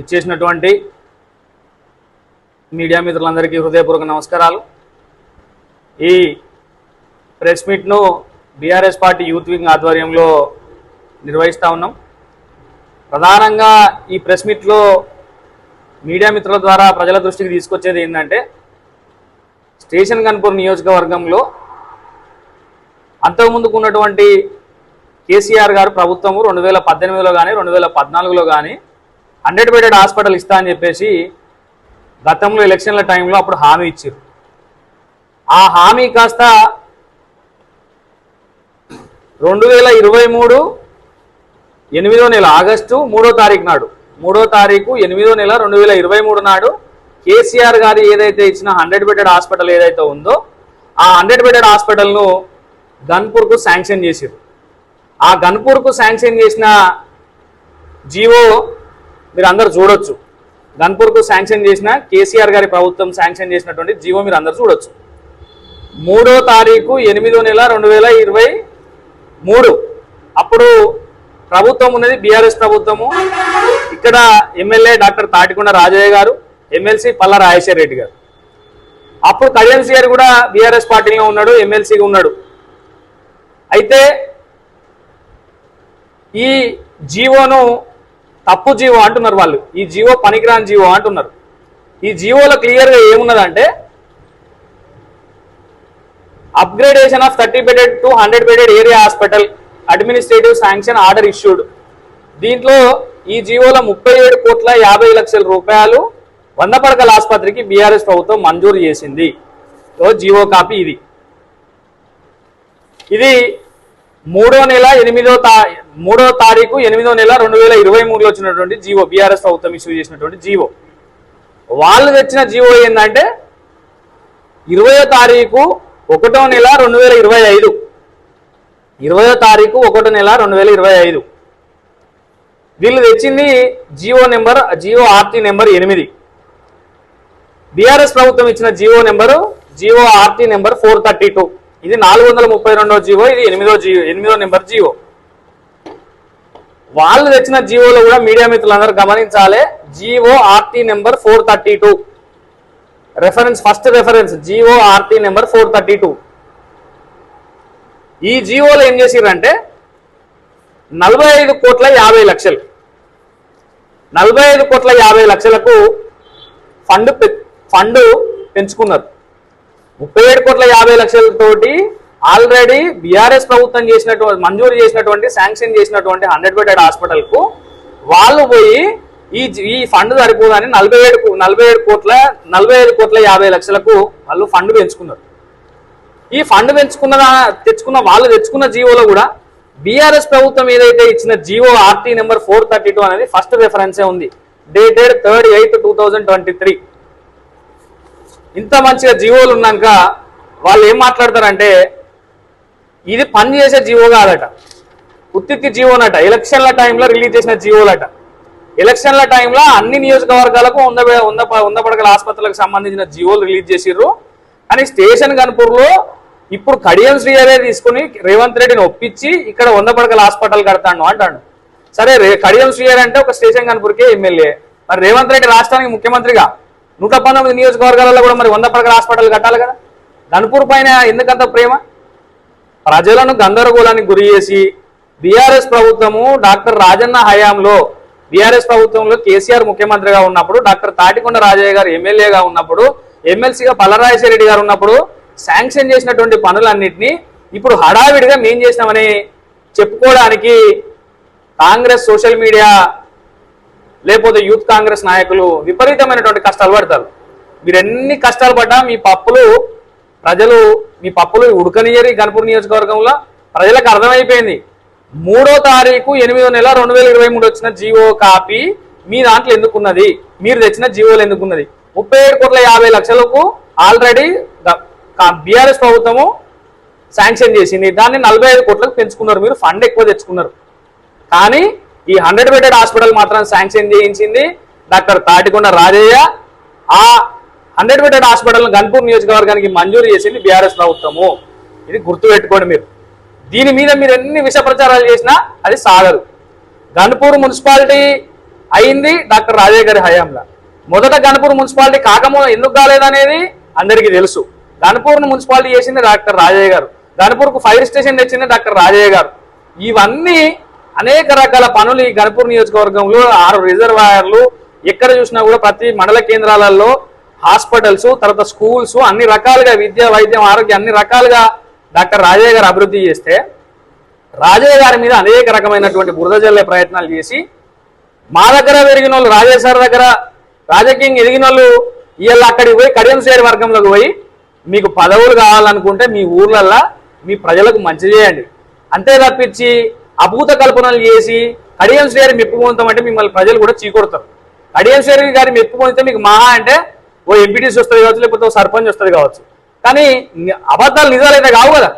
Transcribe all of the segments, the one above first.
ఇచ్చేసినటువంటి మీడియా మిత్రులందరికీ హృదయపూర్వక నమస్కారాలు. ఈ ప్రెస్ మీట్ను బీఆర్ఎస్ పార్టీ యూత్ వింగ్ ఆధ్వర్యంలో నిర్వహిస్తూ ఉన్నాం. ప్రధానంగా ఈ ప్రెస్ మీట్లో మీడియా మిత్రుల ద్వారా ప్రజల దృష్టికి తీసుకొచ్చేది ఏంటంటే స్టేషన్ కన్పూర్ నియోజకవర్గంలో అంతకుముందుకు ఉన్నటువంటి కేసీఆర్ గారు ప్రభుత్వము రెండు వేల పద్దెనిమిదిలో కానీ రెండు వేల పద్నాలుగులో కానీ హండ్రెడ్ బెడెడ్ హాస్పిటల్ ఇస్తా అని చెప్పేసి గతంలో ఎలక్షన్ల టైంలో అప్పుడు హామీ ఇచ్చారు. ఆ హామీ కాస్త రెండు వేల ఇరవై మూడు ఎనిమిదో నెల ఆగస్టు మూడో తారీఖు నాడు మూడో తారీఖు ఎనిమిదో నెల రెండు వేల ఇరవై మూడు నాడు కేసీఆర్ గారు ఏదైతే ఇచ్చిన హండ్రెడ్ బెడెడ్ హాస్పిటల్ ఏదైతే ఉందో ఆ హండ్రెడ్ బెడెడ్ హాస్పిటల్ను గన్పూర్కు శాంక్షన్ చేశారు. ఆ గన్పూర్కు శాంక్షన్ చేసిన జీవో మీరు అందరు చూడొచ్చు. గన్పూర్కు శాంక్షన్ చేసిన కేసీఆర్ గారి ప్రభుత్వం శాంక్షన్ చేసినటువంటి జీవో మీరు అందరు చూడొచ్చు. మూడో తారీఖు ఎనిమిదో నెల రెండు వేల ఇరవై మూడు. అప్పుడు ప్రభుత్వం ఉన్నది బీఆర్ఎస్ ప్రభుత్వము. ఇక్కడ ఎమ్మెల్యే డాక్టర్ తాటికొండ రాజయ్య గారు ఎమ్మెల్సీ పల్ల రాజేశ్వర రెడ్డి గారు. అప్పుడు కళ్యాణ్ గారు కూడా బీఆర్ఎస్ పార్టీలో ఉన్నాడు ఎమ్మెల్సీగా ఉన్నాడు. అయితే ఈ జీవోను తప్పు జీవో అంటున్నారు వాళ్ళు. ఈ జీవో పనికిరాని జీవో అంటున్నారు. ఈ జీవోలో క్లియర్గా ఏమున్నదంటే upgradation of thirty bedded to hundred bedded area hospital administrative sanction order issued. దీంట్లో ఈ జీవోలో ముప్పై ఏడు కోట్ల యాభై లక్షల రూపాయలు వంద పడకల ఆసుపత్రికి బీఆర్ఎస్ ప్రభుత్వం మంజూరు చేసింది. జీవో కాపీ ఇది. ఇది మూడో నెల ఎనిమిదో తా మూడో తారీఖు ఎనిమిదో నెల రెండు వేల ఇరవై మూడులో వచ్చినటువంటి జీవో బీఆర్ఎస్ ప్రభుత్వం ఇష్యూ చేసినటువంటి జీవో. వాళ్ళు తెచ్చిన జీవో ఏంటంటే ఇరవయో తారీఖు ఒకటో నెల రెండు వేల ఇరవై ఐదు. ఇరవయో తారీఖు ఒకటో నెల రెండు వేల ఇరవై ఐదు. వీళ్ళు తెచ్చింది GO number GO RT number ఎనిమిది. బీఆర్ఎస్ ప్రభుత్వం ఇచ్చిన GO number GO RT number four thirty two. ఇది నాలుగు వందల ముప్పై రెండో జియో ఇది ఎనిమిదో జియో ఎనిమిదో నెంబర్ జియో వాళ్ళు తెచ్చిన జీవోలో కూడా మీడియా మిత్రులందరూ గమనించాలి. GO RT number four thirty two. Reference first reference GO RT number four thirty two. ఈ జియోలో ఏం చేసిరంటే నలభై ఐదు కోట్ల యాభై లక్షలు. నలభై ఐదు కోట్ల యాభై లక్షలకు ఫండ్ పె- ఫండ్ పెంచుకున్నారు. ముప్పై ఏడు కోట్ల యాభై లక్షలతోటి ఆల్రెడీ బీఆర్ఎస్ ప్రభుత్వం చేసినటువంటి మంజూరు చేసినటువంటి శాంక్షన్ చేసినటువంటి హండ్రెడ్ బెడెడ్ హాస్పిటల్కు వాళ్ళు పోయి ఈ ఈ ఫండ్ సరిపోదని నలభై ఏడు నలభై ఏడు కోట్ల నలభై ఐదు కోట్ల యాభై లక్షలకు వాళ్ళు ఫండ్ పెంచుకున్నారు. ఈ ఫండ్ పెంచుకున్న తెచ్చుకున్న వాళ్ళు తెచ్చుకున్న జీవోలో కూడా బీఆర్ఎస్ ప్రభుత్వం ఏదైతే ఇచ్చిన GO RT number four thirty two అనేది ఫస్ట్ రెఫరెన్సే ఉంది. Dated third eighth two thousand twenty three ఇంత మంచిగా జీవోలు ఉన్నాక వాళ్ళు ఏం మాట్లాడతారంటే ఇది పని చేసే జీవో కాదట. ఉత్తికి జీవోనట. ఎలక్షన్ల టైంలో రిలీజ్ చేసిన జీవోలట. ఎలక్షన్ల టైంలో అన్ని నియోజకవర్గాలకు వంద బె- వంద వంద పడకల ఆసుపత్రులకు సంబంధించిన జీవోలు రిలీజ్ చేసిర్రు. కానీ స్టేషన్ గన్పూర్లో ఇప్పుడు కడియం శ్రీహరే తీసుకుని రేవంత్ రెడ్డిని ఒప్పించి ఇక్కడ వంద పడకల హాస్పిటల్ కడతాను అంటాడు. సరే రే కడియం శ్రీహరి అంటే ఒక స్టేషన్ కనుపూర్కే ఎమ్మెల్యే. మరి రేవంత్ రెడ్డి రాష్ట్రానికి ముఖ్యమంత్రిగా నూట పంతొమ్మిది నియోజకవర్గాలలో కూడా మరి వంద పడకల హాస్పిటల్ కట్టాలి కదా? గన్పూర్ పైన ఎందుకంత ప్రేమ? ప్రజలను గందరగోళానికి గురి చేసి బీఆర్ఎస్ ప్రభుత్వము డాక్టర్ రాజన్న హయాంలో బీఆర్ఎస్ ప్రభుత్వంలో కేసీఆర్ ముఖ్యమంత్రిగా ఉన్నప్పుడు డాక్టర్ తాటికొండ రాజయ్య గారు ఎమ్మెల్యేగా ఉన్నప్పుడు ఎమ్మెల్సీగా పల్లరాజశేఖర రెడ్డి గారు ఉన్నప్పుడు శాంక్షన్ చేసినటువంటి పనులన్నింటినీ ఇప్పుడు హడావిడిగా మేం చేసినామని చెప్పుకోవడానికి కాంగ్రెస్ సోషల్ మీడియా లేకపోతే యూత్ కాంగ్రెస్ నాయకులు విపరీతమైనటువంటి కష్టాలు పడతారు. మీరు ఎన్ని కష్టాలు పడ్డా మీ పప్పులు ప్రజలు మీ పప్పులు ఉడకనియరి గణపూర్ నియోజకవర్గంలో. ప్రజలకు అర్థమైపోయింది. మూడో తారీఖు ఎనిమిదో నెల రెండు వేల ఇరవై మూడు వచ్చిన జీవో కాపీ మీ దాంట్లో ఎందుకున్నది? మీరు తెచ్చిన జీవోలు ఎందుకున్నది? ముప్పై ఏడు కోట్ల యాభై లక్షలకు ఆల్రెడీ బీఆర్ఎస్ ప్రభుత్వము శాంక్షన్ చేసింది. దాన్ని నలభై ఐదు కోట్లకు పెంచుకున్నారు మీరు. ఫండ్ ఎక్కువ తెచ్చుకున్నారు. కానీ ఈ హండ్రెడ్ బెడెడ్ హాస్పిటల్ మాత్రం శాంక్షన్ చేయించింది డాక్టర్ తాటికొండ రాజయ్య. ఆ హండ్రెడ్ బెడెడ్ హాస్పిటల్ గన్పూర్ నియోజకవర్గానికి మంజూరు చేసింది బీఆర్ఎస్ ప్రభుత్వము. ఇది గుర్తుపెట్టుకోండి మీరు. దీని మీద మీరు ఎన్ని విష ప్రచారాలు చేసినా అది సాగదు. గన్పూర్ మున్సిపాలిటీ అయింది డాక్టర్ రాజయ్య గారి హయాంలో. మొదట గణపూర్ మున్సిపాలిటీ కాకమో ఎందుకు కాలేదనేది అందరికీ తెలుసు. గన్పూర్ను మున్సిపాలిటీ చేసింది డాక్టర్ రాజయ్య గారు. గన్పూర్కు ఫైర్ స్టేషన్ తెచ్చింది డాక్టర్ రాజయ్య గారు. ఇవన్నీ అనేక రకాల పనులు ఈ గణపూర్ నియోజకవర్గంలో ఆరు రిజర్వాయర్లు ఎక్కడ చూసినా కూడా ప్రతి మండల కేంద్రాలలో హాస్పిటల్స్ తర్వాత స్కూల్స్ అన్ని రకాలుగా విద్య వైద్యం ఆరోగ్యం అన్ని రకాలుగా డాక్టర్ రాజయ్య గారు అభివృద్ధి చేస్తే రాజయ్య గారి మీద అనేక రకమైనటువంటి బురద జల్లే ప్రయత్నాలు చేసి మా దగ్గర పెరిగిన వాళ్ళు రాజయ్య సార్ దగ్గర రాజకీయం ఎదిగిన వాళ్ళు ఇవాళ అక్కడికి పోయి కడియం వర్గంలోకి పోయి మీకు పదవులు కావాలనుకుంటే మీ ఊర్లల్లో మీ ప్రజలకు మంచి చేయండి. అంతే తప్పించి అభూత కల్పనలు చేసి కడియం గారి మెప్పు పొందుతామంటే మిమ్మల్ని ప్రజలు కూడా చీకొడతారు. కడియం శ్రేణి గారి మెప్పు పొందితే మీకు మహా అంటే ఓ ఎంపీటీసీ వస్తుంది కావచ్చు లేకపోతే ఓ సర్పంచ్ వస్తుంది కావచ్చు. కానీ అబద్ధాలు నిజాలైతే కావు కదా.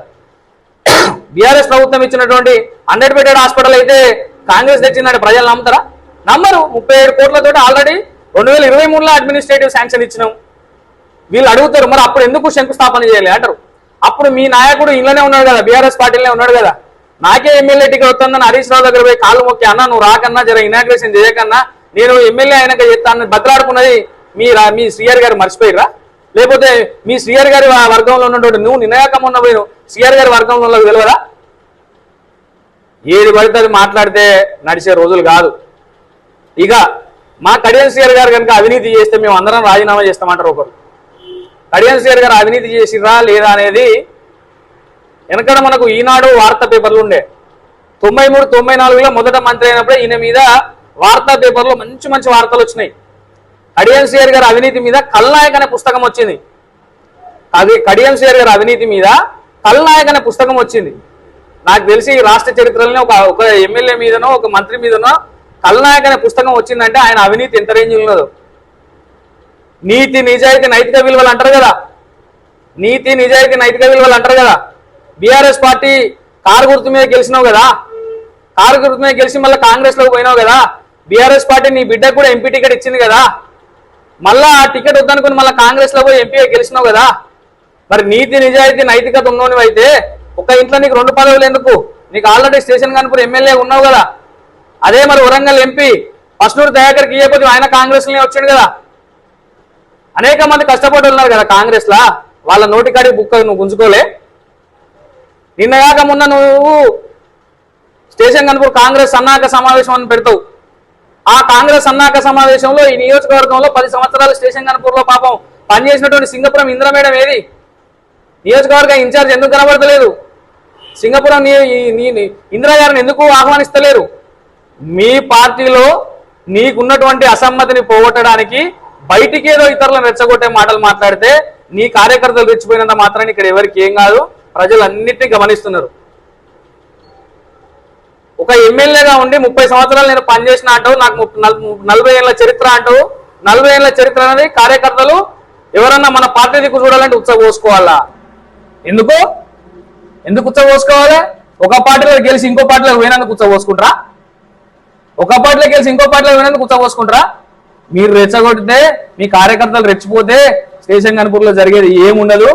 బీఆర్ఎస్ ప్రభుత్వం ఇచ్చినటువంటి హండ్రెడ్ బెడెడ్ హాస్పిటల్ అయితే కాంగ్రెస్ తెచ్చిందంటే ప్రజలు నమ్ముతారా? నమ్మరు. ముప్పై ఏడు కోట్లతో ఆల్రెడీ రెండు వేల ఇరవై మూడులో అడ్మినిస్ట్రేటివ్ శాంక్షన్ ఇచ్చినాం. వీళ్ళు అడుగుతారు మరి అప్పుడు ఎందుకు శంకుస్థాపన చేయాలి అంటారు. అప్పుడు మీ నాయకుడు ఇంట్లోనే ఉన్నాడు కదా బీఆర్ఎస్ పార్టీలోనే ఉన్నాడు కదా. నాకే ఎమ్మెల్యే టికెట్ వస్తుందని హరీష్ రావు దగ్గర పోయి కాళ్ళు మొక్కి అన్న నువ్వు రాకన్నా జర ఇనాగ్రేషన్ చేయకన్నా నేను ఎమ్మెల్యే అయినాక చెప్తాను బతలాడుకున్నది మీ రా- మీ శ్రీఆర్ గారు మర్చిపోయిరా లేకపోతే మీ శ్రీఆర్ గారి వర్గంలో ఉన్నటువంటి నువ్వు నిన్నయాకం ఉన్న పోయి శ్రీఆర్ గారి వర్గంలో ఉన్నది తెలియదా ఏది పడితే అది మాట్లాడితే నడిచే రోజులు కాదు. ఇక మా కడియన్ శ్రీఆర్ గారు కనుక అవినీతి చేస్తే మేము అందరం రాజీనామా చేస్తామంటారు ఒకరు. కడియన్ శ్రీహరి గారు అవినీతి చేసిరా లేదా అనేది వెనకడ మనకు ఈనాడు వార్తా పేపర్లు ఉండే. తొంభై మూడు తొంభై నాలుగులో మొదట మంత్రి అయినప్పుడే ఈయన మీద వార్తా పేపర్లో మంచి మంచి వార్తలు వచ్చినాయి. కడియం గారి అవినీతి మీద కల్నాయక్ అనే పుస్తకం వచ్చింది. అది కడియం గారి అవినీతి మీద కల్నాయక్ అనే పుస్తకం వచ్చింది. నాకు తెలిసి ఈ రాష్ట్ర చరిత్రలోనే ఒక ఒక ఎమ్మెల్యే మీదనో ఒక మంత్రి మీదనో కల్నాయక్ అనే పుస్తకం వచ్చిందంటే ఆయన అవినీతి ఎంత రేంజ్ ఉన్నదో. నీతి నిజాయితీ నైతిక విలువలు అంటారు కదా. నీతి నిజాయితీ నైతిక విలువలు అంటారు కదా. బీఆర్ఎస్ పార్టీ కారు గుర్తు మీద గెలిచినావు కదా? కారు గుర్తు మీద గెలిచి మళ్ళీ కాంగ్రెస్లోకి పోయినావు కదా? బీఆర్ఎస్ పార్టీ నీ బిడ్డకు కూడా ఎంపీ టికెట్ ఇచ్చింది కదా? మళ్ళా ఆ టికెట్ వద్దనుకుని మళ్ళీ కాంగ్రెస్లో పోయి ఎంపీగా గెలిచినావు కదా? మరి నీతి నిజాయితీ నైతికత ఉన్నోనివి అయితే ఒక ఇంట్లో నీకు రెండు పదవులు ఎందుకు? నీకు ఆల్రెడీ స్టేషన్ కానిపూర్ ఎమ్మెల్యే ఉన్నావు కదా? అదే మరి వరంగల్ ఎంపీ పస్నూరు దయాకర్కి ఇయ్యకపోతే ఆయన కాంగ్రెస్లోనే వచ్చాడు కదా? అనేక మంది కష్టపడి ఉన్నారు కదా కాంగ్రెస్ లా? వాళ్ళ నోటికాడి బుక్ నువ్వు గుంజుకోలే. నిన్నగాక మొన్న నువ్వు స్టేషన్ కనుపూర్ కాంగ్రెస్ సన్నాహక సమావేశం అని పెడతావు. ఆ కాంగ్రెస్ సన్నాహక సమావేశంలో ఈ నియోజకవర్గంలో పది సంవత్సరాలు స్టేషన్ కనుపూర్లో పాపం పనిచేసినటువంటి సింగపురం ఇంద్ర మేడం ఏది? నియోజకవర్గ ఇన్ఛార్జ్ ఎందుకు కనబడతలేదు? సింగపురం ఇంద్రగారిని ఇందిరా గారిని ఎందుకు ఆహ్వానిస్తలేరు? మీ పార్టీలో నీకున్నటువంటి అసమ్మతిని పోగొట్టడానికి బయటికి ఏదో ఇతరులను రెచ్చగొట్టే మాటలు మాట్లాడితే నీ కార్యకర్తలు రెచ్చిపోయినంత మాత్రాన్ని ఇక్కడ ఎవరికి ఏం కాదు. ప్రజలన్నింటినీ గమనిస్తున్నారు. ఒక ఎమ్మెల్యేగా ఉండి ముప్పై సంవత్సరాలు నేను పనిచేసిన అంటావు నాకు నలభై ఏళ్ళ చరిత్ర అంటావు నలభై ఏళ్ళ చరిత్ర అనేది కార్యకర్తలు ఎవరన్నా మన పార్టీ దిక్కు చూడాలంటే ఉత్సవోసుకోవాలా ఎందుకు? ఎందుకు ఉత్సవోసుకోవాలి ఒక పార్టీలో గెలిచి ఇంకో పార్టీలో పోయినందుకు ఉత్సవ ఒక పార్టీలో గెలిచి ఇంకో పార్టీలో పోయినందుకు ఉత్సవ మీరు రెచ్చగొడితే మీ కార్యకర్తలు రెచ్చిపోతే స్టేషన్ కనుపూర్లో జరిగేది ఏముండదు?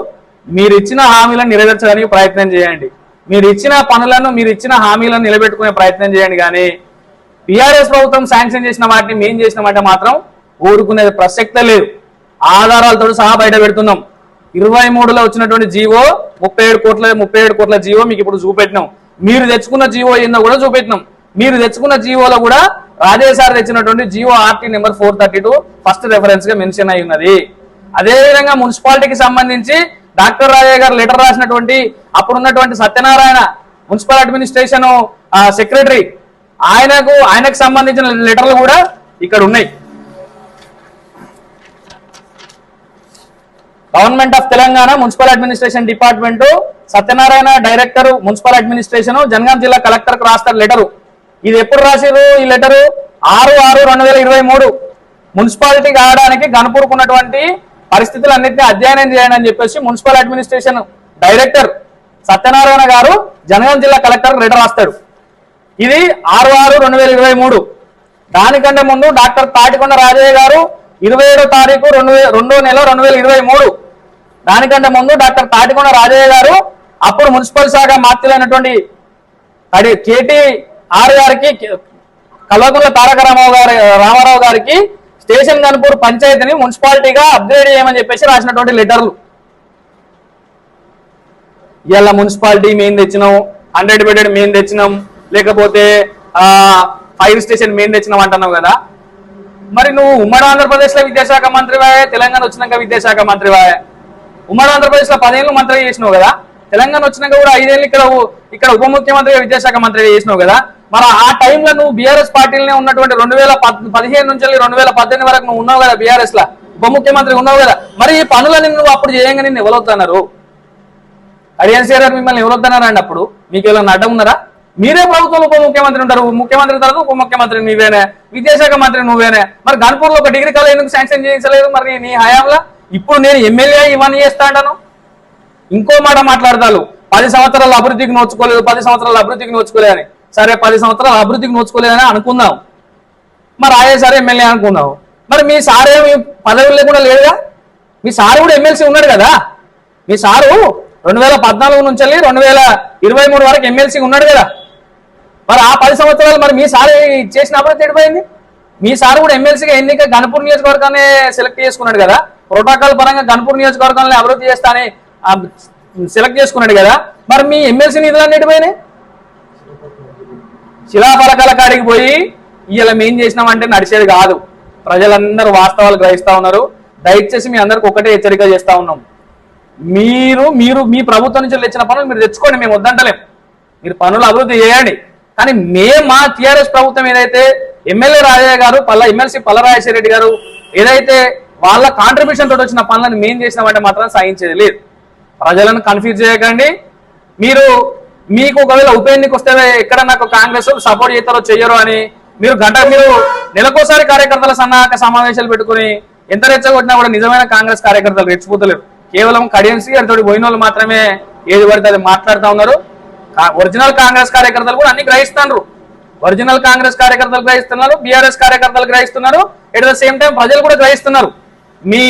మీరు ఇచ్చిన హామీలను నెరవేర్చడానికి ప్రయత్నం చేయండి. మీరు ఇచ్చిన పనులను మీరు ఇచ్చిన హామీలను నిలబెట్టుకునే ప్రయత్నం చేయండి కానీ టిఆర్ఎస్ ప్రభుత్వం శాంక్షన్ చేసిన వాటిని మేం చేసిన వాటి మాత్రం ఊరుకునేది ప్రసక్తే లేదు. ఆధారాలతో సహా బయట పెడుతున్నాం. ఇరవై మూడులో వచ్చినటువంటి జీవో ముప్పై ఏడు కోట్ల ముప్పై ఏడు కోట్ల జీవో మీకు ఇప్పుడు చూపెట్టినాం. మీరు తెచ్చుకున్న జీవో ఏందో కూడా చూపెట్టినాం. మీరు తెచ్చుకున్న జీవోలో కూడా రాజేశారు తెచ్చినటువంటి GO RT number four thirty two first రెఫరెన్స్గా mention అయి ఉన్నది. అదే విధంగా మున్సిపాలిటీకి సంబంధించి డాక్టర్ రాజయ్య గారు లెటర్ రాసినటువంటి అప్పుడున్నటువంటి సత్యనారాయణ మున్సిపల్ అడ్మినిస్ట్రేషన్ సెక్రటరీ ఆయనకు ఆయనకు సంబంధించిన లెటర్లు కూడా ఇక్కడ ఉన్నాయి. Government of Telangana municipal administration department Satyanarayana director municipal administration Jangaon జిల్లా కలెక్టర్ రాస్తారు లెటరు. ఇది ఎప్పుడు రాసిరు ఈ లెటరు? ఆరు ఆరు రెండు వేల ఇరవై మూడు. మున్సిపాలిటీ కావడానికి గనుపూరుకున్నటువంటి పరిస్థితులన్నింటినీ అధ్యయనం చేయండి అని చెప్పేసి మున్సిపల్ అడ్మినిస్ట్రేషన్ డైరెక్టర్ సత్యనారాయణ గారు జనగాం జిల్లా కలెక్టర్ లెటర్ రాస్తాడు. ఇది ఆరు ఆరు రెండు వేల ఇరవై మూడు. దానికంటే ముందు డాక్టర్ తాటికొండ రాజయ్య గారు ఇరవై ఏడో తారీఖు రెండు రెండో నెల రెండు వేల ఇరవై మూడు. దానికంటే ముందు డాక్టర్ తాటికొండ రాజయ్య గారు అప్పుడు మున్సిపల్ శాఖ మాత్రులైనటువంటి అడి కేటీ ఆర్ గారికి కల్వకుంట్ల తారక రామారావు గారి రామారావు గారికి స్టేషన్ గన్పూర్ పంచాయతీని మున్సిపాలిటీగా అప్గ్రేడ్ చేయమని చెప్పేసి రాసినటువంటి లెటర్లు. ఇలా మున్సిపాలిటీ మేము తెచ్చినాం హండ్రెడ్ బెడెడ్ మేము తెచ్చినాం లేకపోతే ఫైర్ స్టేషన్ మేము తెచ్చినాం అంటున్నావు కదా. మరి నువ్వు ఉమ్మడి ఆంధ్రప్రదేశ్లో విద్యాశాఖ మంత్రివాయే తెలంగాణ వచ్చినాక విద్యాశాఖ మంత్రివాయే? ఉమ్మడి ఆంధ్రప్రదేశ్లో పదేళ్ళు మంత్రి చేసినావు కదా. తెలంగాణ వచ్చినాక కూడా ఐదేళ్ళు ఇక్కడ ఇక్కడ ఉప ముఖ్యమంత్రిగా విద్యాశాఖ మంత్రి చేసినావు కదా. మరి ఆ టైంలో నువ్వు బీఆర్ఎస్ పార్టీలోనే ఉన్నటువంటి రెండు వేల పదిహేను నుంచి రెండు వేల పద్దెనిమిది వరకు నువ్వు ఉన్నావు కదా బీఆర్ఎస్ లా? ఉప ముఖ్యమంత్రి ఉన్నావు కదా? మరి ఈ పనులని నువ్వు అప్పుడు చేయంగా నిన్ను ఎవరవుతున్నారు హరియాణ గారు మిమ్మల్ని ఎవరు అండి అప్పుడు? మీకు ఏమైనా అడ్డం ఉన్నారా? మీరే ప్రభుత్వంలో ఉప ముఖ్యమంత్రి ఉంటారు. ముఖ్యమంత్రి తర్వాత ఉప ముఖ్యమంత్రి నువ్వేనే. విద్యాశాఖ మంత్రి నువ్వేనే. మరి గన్పూర్లో ఒక డిగ్రీ కాలేజ్ ఎందుకు శాంక్షన్ చేయించలేదు మరి నీ హయాంలో? ఇప్పుడు నేను ఎమ్మెల్యే ఇవన్నీ చేస్తా ఇంకో మాట మాట్లాడతాను పది సంవత్సరాల అభివృద్ధికి నోచుకోలేదు పది సంవత్సరాల అభివృద్ధికి నోచుకోలేదని సరే పది సంవత్సరాలు అభివృద్ధికి నోచుకోలేదని అనుకుందాం. మరి ఆయే సార్ ఎమ్మెల్యే అనుకుందాం. మరి మీ సారే మీ పదవి లేకుండా లేదుగా మీ సారు కూడా ఎమ్మెల్సీ ఉన్నాడు కదా? మీ సారు రెండు వేల పద్నాలుగు నుంచి వెళ్ళి రెండు వేల ఇరవై మూడు వరకు ఎమ్మెల్సీ ఉన్నాడు కదా? మరి ఆ పది సంవత్సరాలు మరి మీ సార్ చేసిన అభివృద్ధి ఎడిపోయింది మీ సారు కూడా ఎమ్మెల్సీగా ఎన్నిక గణపూర్ నియోజకవర్గాన్ని సెలెక్ట్ చేసుకున్నాడు కదా? ప్రోటోకాల్ పరంగా గణపూర్ నియోజకవర్గాన్ని అభివృద్ధి చేస్తానని సెలెక్ట్ చేసుకున్నాడు కదా? మరి మీ ఎమ్మెల్సీ నిధులన్నీ ఎడిపోయినాయి శిలాఫలకాల కాడికి పోయి ఇలా మేం చేసినామంటే నడిచేది కాదు. ప్రజలందరూ వాస్తవాలు గ్రహిస్తూ ఉన్నారు. దయచేసి మీ అందరికి ఒకటే హెచ్చరిక చేస్తూ ఉన్నాం. మీరు మీరు మీ ప్రభుత్వం నుంచి తెచ్చిన పనులు మీరు తెచ్చుకోండి మేము వద్దంటలేం. మీరు పనులు అభివృద్ధి చేయండి. కానీ మేము మా టీఆర్ఎస్ ప్రభుత్వం ఏదైతే ఎమ్మెల్యే రాజయ్య గారు పల్ల ఎమ్మెల్సీ పల్లరాజేశ్వర రెడ్డి గారు ఏదైతే వాళ్ళ కాంట్రిబ్యూషన్ తోటి వచ్చిన పనులను మేము చేసినామంటే మాత్రం సాధించేది లేదు. ప్రజలను కన్ఫ్యూజ్ చేయకండి. మీరు మీకు ఒకవేళ ఉప ఎన్నిక వస్తే ఎక్కడ నాకు కాంగ్రెస్ సపోర్ట్ చేస్తారో చెయ్యరు అని మీరు గంట మీరు నెలకోసారి కార్యకర్తల సన్నాహక సమావేశాలు పెట్టుకుని ఎంత రెచ్చగొట్టినా కూడా నిజమైన కాంగ్రెస్ కార్యకర్తలు రెచ్చిపోతలేరు. కేవలం కడియన్సీ అంతటి పోయిన వాళ్ళు మాత్రమే ఏది పడితే అది మాట్లాడుతూ ఉన్నారు. ఒరిజినల్ కాంగ్రెస్ కార్యకర్తలు కూడా అన్ని గ్రహిస్తున్నారు. ఒరిజినల్ కాంగ్రెస్ కార్యకర్తలు గ్రహిస్తున్నారు బీఆర్ఎస్ కార్యకర్తలు గ్రహిస్తున్నారు. ఎట్ ద సేమ్ టైం ప్రజలు కూడా గ్రహిస్తున్నారు. మీ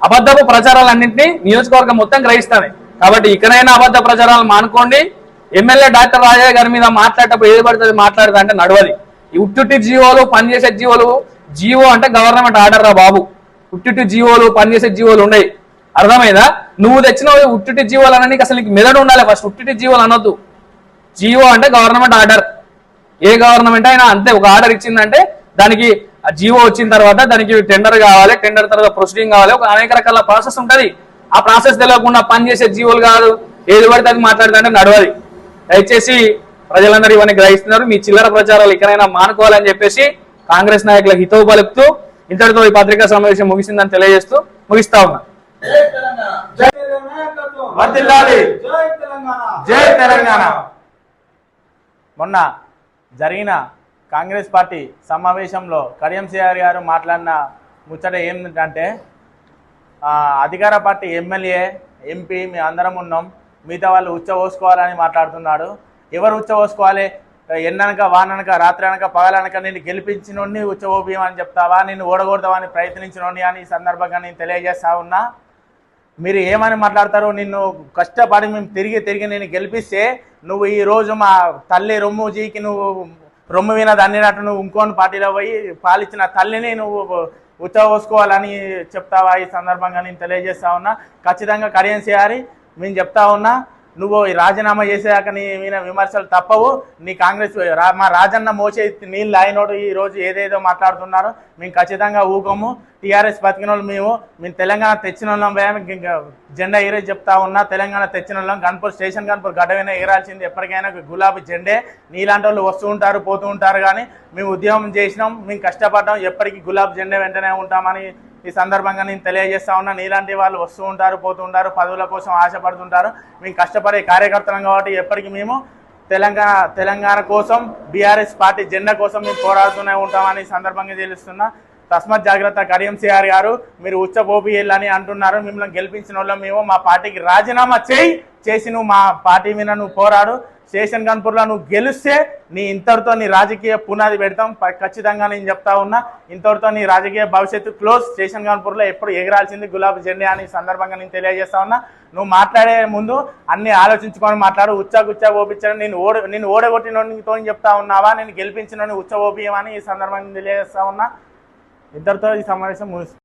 అబద్ధపు ప్రచారాలన్నింటినీ నియోజకవర్గం మొత్తం గ్రహిస్తాయి కాబట్టి ఇకనైనా అబద్ధ ప్రచారాలు మానుకోండి. ఎమ్మెల్యే డాక్టర్ రాజయ్య గారి మీద మాట్లాడేటప్పుడు ఏది పడుతుంది మాట్లాడదు అంటే నడవది. ఈ ఉట్టుటి జీవోలు పనిచేసే జీవోలు జీవో అంటే గవర్నమెంట్ ఆర్డర్ రా బాబు. ఉట్టుటి జీవోలు పనిచేసే జీవోలు ఉన్నాయి అర్థమైందా? నువ్వు తెచ్చిన ఉట్టుటి జీవోలు అనడానికి అసలు నీకు మెదడు ఉండాలి. ఫస్ట్ ఉట్టుటి జీవోలు అనొద్దు. జీవో అంటే గవర్నమెంట్ ఆర్డర్. ఏ గవర్నమెంట్ అయినా అంతే. ఒక ఆర్డర్ ఇచ్చిందంటే దానికి ఆ జీవో వచ్చిన తర్వాత దానికి టెండర్ కావాలి. టెండర్ తర్వాత ప్రొసీడింగ్ కావాలి. ఒక అనేక రకాల ప్రాసెస్ ఉంటుంది. ఆ ప్రాసెస్ తెలియకుండా పనిచేసే జీవోలు కాదు. ఏది పడితే అది మాట్లాడుతుంటే నడవది. దయచేసి ప్రజలందరూ ఇవన్నీ గ్రహిస్తున్నారు. మీ చిల్లర ప్రచారాలు ఇకనైనా మానుకోవాలని చెప్పేసి కాంగ్రెస్ నాయకుల హితవు పలుకుతూ ఇంతటితో ఈ పత్రికా సమావేశం ముగిసిందని తెలియజేస్తూ ముగిస్తా ఉన్నా. జై తెలంగాణ. మొన్న జరిగిన కాంగ్రెస్ పార్టీ సమావేశంలో కడియం సిఆర్ గారు మాట్లాడిన ముచ్చట ఏంటంటే ఆ, అధికార పార్టీ ఎమ్మెల్యే ఎంపీ మీ అందరం ఉన్నాం. మిగతా వాళ్ళు ఉచ్చ పోసుకోవాలని మాట్లాడుతున్నాడు. ఎవరు ఉచ్చ పోసుకోవాలి ఎండనక వాననక రాత్రి అనక పగలనక నేను గెలిపించినోడిని ఉచ్చ చెప్తావా? నేను ఓడగొడదామని ప్రయత్నించినోడిని అని ఈ సందర్భంగా నేను తెలియజేస్తా ఉన్నా. మీరు ఏమని మాట్లాడతారు నిన్ను కష్టపడి మేము తిరిగి తిరిగి నేను గెలిపిస్తే నువ్వు ఈ రోజు మా తల్లి రొమ్ము జీకి నువ్వు రొమ్ము వినది అన్నినట్టు నువ్వు ఇంకోని పార్టీలో పోయి పాలిచ్చిన తల్లిని నువ్వు ఉచ్చపోసుకోవాలని చెప్తావా? ఈ సందర్భంగా నేను తెలియజేస్తా ఉన్నా. ఖచ్చితంగా కడియం చేయాలి. మేము చెప్తా ఉన్నా నువ్వు ఈ రాజీనామా చేసేదాక నీ మీద విమర్శలు తప్పవు. నీ కాంగ్రెస్ రా- మా రాజన్న మోసే నీళ్ళు అయినోడు ఈ రోజు ఏదేదో మాట్లాడుతున్నారు. మేము ఖచ్చితంగా ఊకము. టీఆర్ఎస్ బతికిన వాళ్ళు మేము మేము తెలంగాణ తెచ్చిన వాళ్ళం జెండా ఎగిరే చెప్తా ఉన్నా. తెలంగాణ తెచ్చిన వాళ్ళం గన్పూర్ స్టేషన్ గన్పూర్ గడ్డమైనా ఎగరాల్సింది ఎప్పటికైనా గులాబీ జెండే. నీలాంటి వాళ్ళు వస్తూ ఉంటారు పోతూ ఉంటారు కానీ మేము ఉద్యమం చేసినాం మేము కష్టపడ్డాం. ఎప్పటికీ గులాబీ జెండా వెంటనే ఉంటామని ఈ సందర్భంగా నేను తెలియజేస్తా ఉన్నాను నీలాంటి వాళ్ళు వస్తూ ఉంటారు పోతూ ఉంటారు పదవుల కోసం ఆశపడుతుంటారు. మేము కష్టపడే కార్యకర్తలం కాబట్టి ఎప్పటికీ మేము తెలంగాణ తెలంగాణ కోసం బీఆర్ఎస్ పార్టీ జెండా కోసం మేము పోరాడుతూనే ఉంటామని సందర్భంగా తెలుస్తున్నా. తస్మత్ జాగ్రత్త కడియం సిఆర్ గారు మీరు ఉచ్చ అని అంటున్నారు మిమ్మల్ని గెలిపించిన వాళ్ళం మేము మా పార్టీకి రాజీనామా చేయి చేసి నువ్వు మా పార్టీ మీద నువ్వు పోరాడు స్టేషన్ కన్పూర్లో నువ్వు గెలిస్తే నీ ఇంతటితో నీ రాజకీయ పునాది పెడతాం. ఖచ్చితంగా నేను చెప్తా ఉన్నా ఇంతటితో నీ రాజకీయ భవిష్యత్తు క్లోజ్ స్టేషన్ కాన్పూర్లో ఎప్పుడు ఎగరాల్సింది గులాబీ జెండా అని సందర్భంగా నేను తెలియజేస్తా ఉన్నా. నువ్వు మాట్లాడే ముందు అన్ని ఆలోచించుకొని మాట్లాడు. ఉచ్చాగుచ్చా ఓపించడం నేను ఓడ నేను ఓడగొట్టినతో చెప్తా ఉన్నావా? నేను గెలిపించిన ఉచ్చ ఓపియమని ఈ సందర్భంగా తెలియజేస్తా ఉన్నా. ఇద్దరితో ఈ సమావేశం ముగిస్తుంది